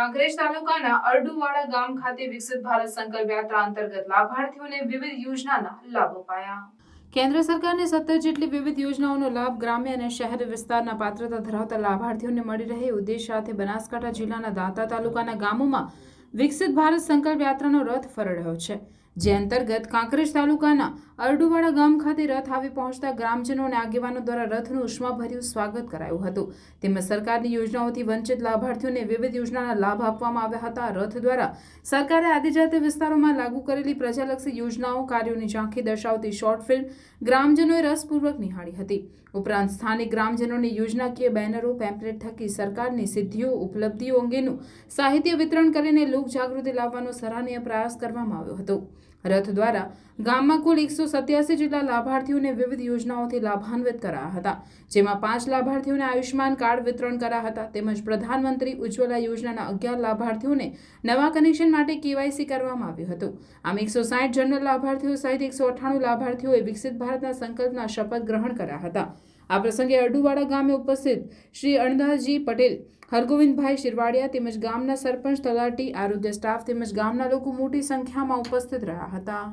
કાંકરેજ તાલુકાના અરડુવાડા ગામ ખાતે વિકસિત ભારત સંકલ્પ યાત્રા અંતર્ગત લાભાર્થીઓને વિવિધ યોજનાના લાભ અપાયા. કેન્દ્ર સરકારની સત્તર જેટલી વિવિધ યોજનાઓનો લાભ ગ્રામ્ય અને શહેરી વિસ્તારના પાત્રતા ધરાવતા લાભાર્થીઓને મળી રહે ઉદ્દેશ સાથે બનાસકાંઠા જિલ્લાના દાંતા તાલુકાના ગામોમાં વિકસિત ભારત સંકલ્પ યાત્રાનો રથ ફરી રહ્યો છે. જે અંતર્ગત કાંકરેજ તાલુકાના અરડુવાડા ગામ ખાતે રથ આવી પહોંચતા ગ્રામજનો અને આગેવાનો દ્વારા રથનું ઉષ્માભર્યું સ્વાગત કરાયું હતું. તેમજ સરકારની યોજનાઓથી વંચિત લાભાર્થીઓને વિવિધ યોજનાના લાભ આપવામાં આવ્યા હતા. રથ દ્વારા સરકારે આદિજાતિ વિસ્તારોમાં લાગુ કરેલી પ્રજાલક્ષી યોજનાઓ, કાર્યોની ઝાંખી દર્શાવતી શોર્ટ ફિલ્મ ગ્રામજનોએ રસપૂર્વક નિહાળી હતી. ઉપરાંત સ્થાનિક ગ્રામજનોને યોજનાકીય બેનરો, પેમ્પલેટ થકી સરકારની સિદ્ધિઓ, ઉપલબ્ધિઓ અંગેનું સાહિત્ય વિતરણ કરીને લોક જાગૃતિ લાવવાનો સરાહનીય પ્રયાસ કરવામાં આવ્યો હતો. રથ દ્વારા ગામમાં કુલ એકસો સત્યાસી જેટલા લાભાર્થીઓને વિવિધ યોજનાઓથી લાભાન્વિત કરાયા હતા, જેમાં પાંચ લાભાર્થીઓને આયુષ્યમાન કાર્ડ વિતરણ કરાયા હતા, તેમજ પ્રધાનમંત્રી ઉજ્જવલા યોજનાના અગિયાર લાભાર્થીઓને નવા કનેક્શન માટે કેવાયસી કરવામાં આવ્યું હતું. આમ એકસો સાઠ જનરલ લાભાર્થીઓ સહિત એકસો અઠ્ઠાણું લાભાર્થીઓએ વિકસિત ભારતના સંકલ્પના શપથ ગ્રહણ કર્યા હતા. આ પ્રસંગે અરડુવાડા ગામે ઉપસ્થિત શ્રી અણદાસજી પટેલ હરગોવિંદભાઈ શિરવાડિયા તેમજ ગામના સરપંચ, તલાટી, આરોગ્ય સ્ટાફ તેમજ ગામના લોકો મોટી સંખ્યામાં ઉપસ્થિત રહ્યા હતા.